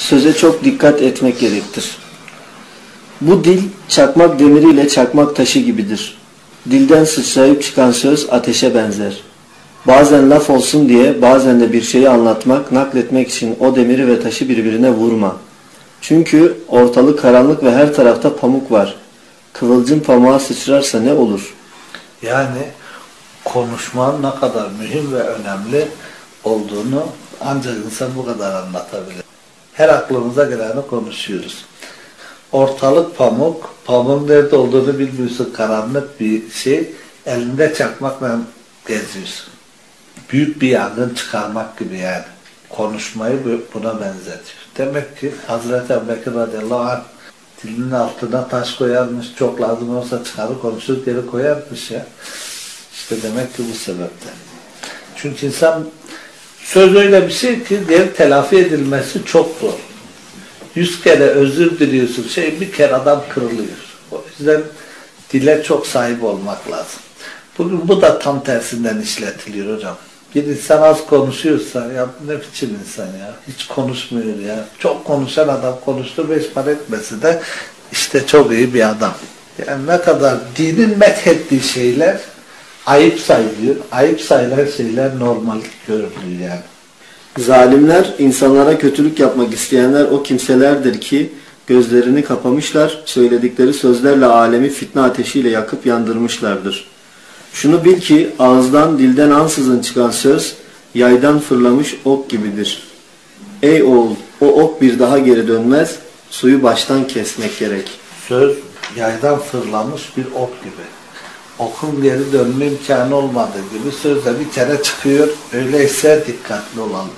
söze çok dikkat etmek gerektir. Bu dil çakmak demiriyle çakmak taşı gibidir. Dilden sıçrayıp çıkan söz ateşe benzer. Bazen laf olsun diye bazen de bir şeyi anlatmak, nakletmek için o demiri ve taşı birbirine vurma. Çünkü ortalık karanlık ve her tarafta pamuk var. Kıvılcım pamuğa sıçrarsa ne olur? Yani konuşmanın ne kadar mühim ve önemli olduğunu ancak insan bu kadar anlatabilir. Her aklımıza geleni konuşuyoruz. Ortalık pamuk, pamuğun nerede olduğunu bilmiyorsun, karanlık bir şey, elinde çakmakla geziyorsun. Büyük bir yangın çıkarmak gibi yani. Konuşmayı buna benzetiyor. Demek ki Hazreti Ebubekir radıyallahu anh dilinin altına taş koyarmış, çok lazım olsa çıkarır konuşur geri koyarmış ya. İşte demek ki bu sebepten. Çünkü insan söz öyle bir şey ki geri telafi edilmesi çok zor. Yüz kere özür diliyorsun, şey bir kere adam kırılıyor. O yüzden dile çok sahip olmak lazım. Bugün bu da tam tersinden işletiliyor hocam. Bir insan az konuşuyorsa ya ne biçim insan ya. Hiç konuşmuyor ya. Çok konuşan adam konuştu beş para etmesi de işte çok iyi bir adam. Yani ne kadar dinin methettiği şeyler ayıp sayılıyor. Ayıp sayılan şeyler normal görülüyor yani. Zalimler, insanlara kötülük yapmak isteyenler o kimselerdir ki gözlerini kapamışlar, söyledikleri sözlerle alemi fitne ateşiyle yakıp yandırmışlardır. Şunu bil ki ağızdan dilden ansızın çıkan söz yaydan fırlamış ok gibidir. Ey oğul o ok bir daha geri dönmez suyu baştan kesmek gerek. Söz yaydan fırlamış bir ok gibi. Okun geri dönme imkanı olmadığı gibi söz de bir kere çıkıyor. Öyleyse dikkatli olalım.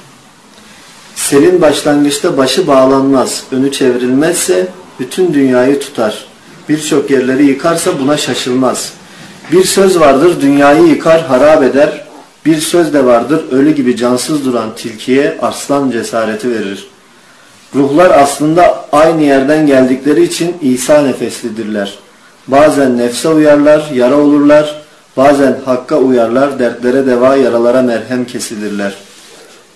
Selin başlangıçta başı bağlanmaz, önü çevrilmezse bütün dünyayı tutar. Birçok yerleri yıkarsa buna şaşılmaz.'' Bir söz vardır dünyayı yıkar harap eder. Bir söz de vardır ölü gibi cansız duran tilkiye aslan cesareti verir. Ruhlar aslında aynı yerden geldikleri için İsa nefeslidirler. Bazen nefse uyarlar, yara olurlar. Bazen hakka uyarlar, dertlere deva, yaralara merhem kesilirler.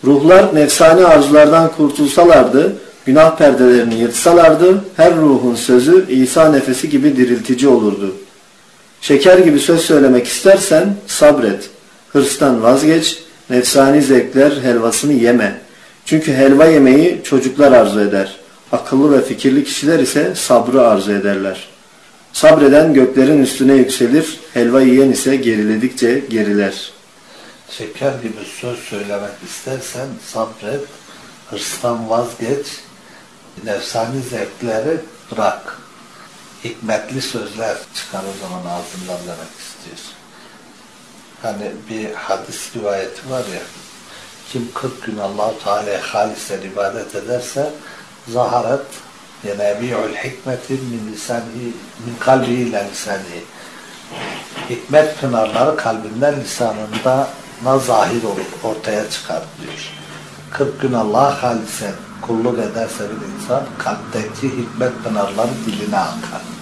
Ruhlar nefsani arzulardan kurtulsalardı, günah perdelerini yırtsalardı, her ruhun sözü İsa nefesi gibi diriltici olurdu.'' Şeker gibi söz söylemek istersen sabret. Hırstan vazgeç, nefsani zevkler helvasını yeme. Çünkü helva yemeyi çocuklar arzu eder. Akıllı ve fikirli kişiler ise sabrı arzu ederler. Sabreden göklerin üstüne yükselir, helva yiyen ise geriledikçe geriler. Şeker gibi söz söylemek istersen sabret, hırstan vazgeç, nefsani zevkleri bırak hikmetli sözler çıkar o zaman ağzından demek istiyorsun. Hani bir hadis rivayeti var ya, kim 40 gün allah Teala halisen ibadet ederse zaharet yenebi'ul hikmetin min lisanihi min kalbihi ile lisanihi hikmet pınarları kalbinden lisanında na zahir olur, ortaya çıkar diyor. 40 gün Allah halisen kulluk ederse bir insan kalpteki hikmet pınarları diline akar.